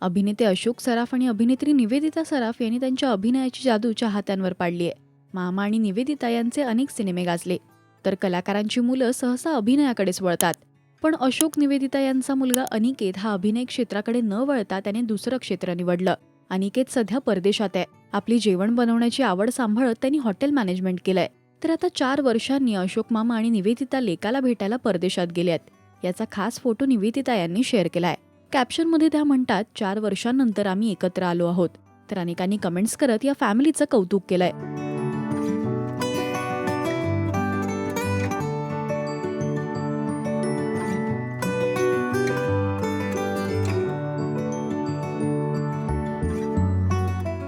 अभिनेते अशोक सराफ आणि अभिनेत्री निवेदिता सराफ यांनी त्यांच्या अभिनयाची जादू चाहत्यांवर पाडली आहे. मामा आणि निवेदिता यांचे अनेक सिनेमे गाजले. तर कलाकारांची मुलं सहसा अभिनयाकडेच वळतात. पण अशोक निवेदिता यांचा मुलगा अनिकेत हा अभिनय क्षेत्राकडे न वळता त्याने दुसरं क्षेत्र निवडलं. अनिकेत सध्या परदेशात आहे. आपली जेवण बनवण्याची आवड सांभाळत त्यांनी हॉटेल मॅनेजमेंट केलंय. तर आता चार वर्षांनी अशोक मामा आणि निवेदिता लेकाला भेटायला परदेशात गेले आहेत याचा खास फोटो निवेदिता यांनी शेअर केलाय. कॅप्शनमध्ये त्या म्हणतात चार वर्षांनंतर आम्ही एकत्र आलो आहोत. तर अनेकांनी कमेंट्स करत या फॅमिलीचं कौतुक केलंय.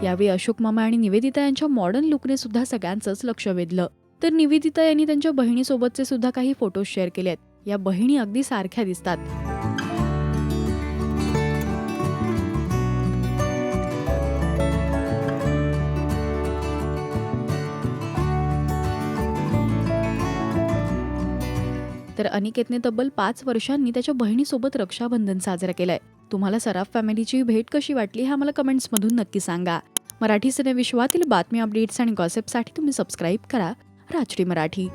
यावेळी अशोक मामा आणि निवेदिता यांच्या मॉडर्न लुकने सुद्धा सगळ्यांचंच लक्ष वेधलं. तर निवेदिता यांनी त्यांच्या बहिणीसोबतचे सुद्धा काही फोटो शेअर केलेत. या बहिणी अगदी सारख्या दिसतात. तर अनिकेतने तब्बल पाच वर्षांनी त्याच्या बहिणीसोबत रक्षाबंधन साजरा केलंय. तुम्हाला सराफ फॅमिलीची भेट कशी वाटली हे आम्हाला कमेंट्समधून नक्की सांगा. मराठी सिनेविश्वातील बातमी अपडेट्स आणि गॉसिपसाठी तुम्ही सबस्क्राईब करा. राजडी मराठी.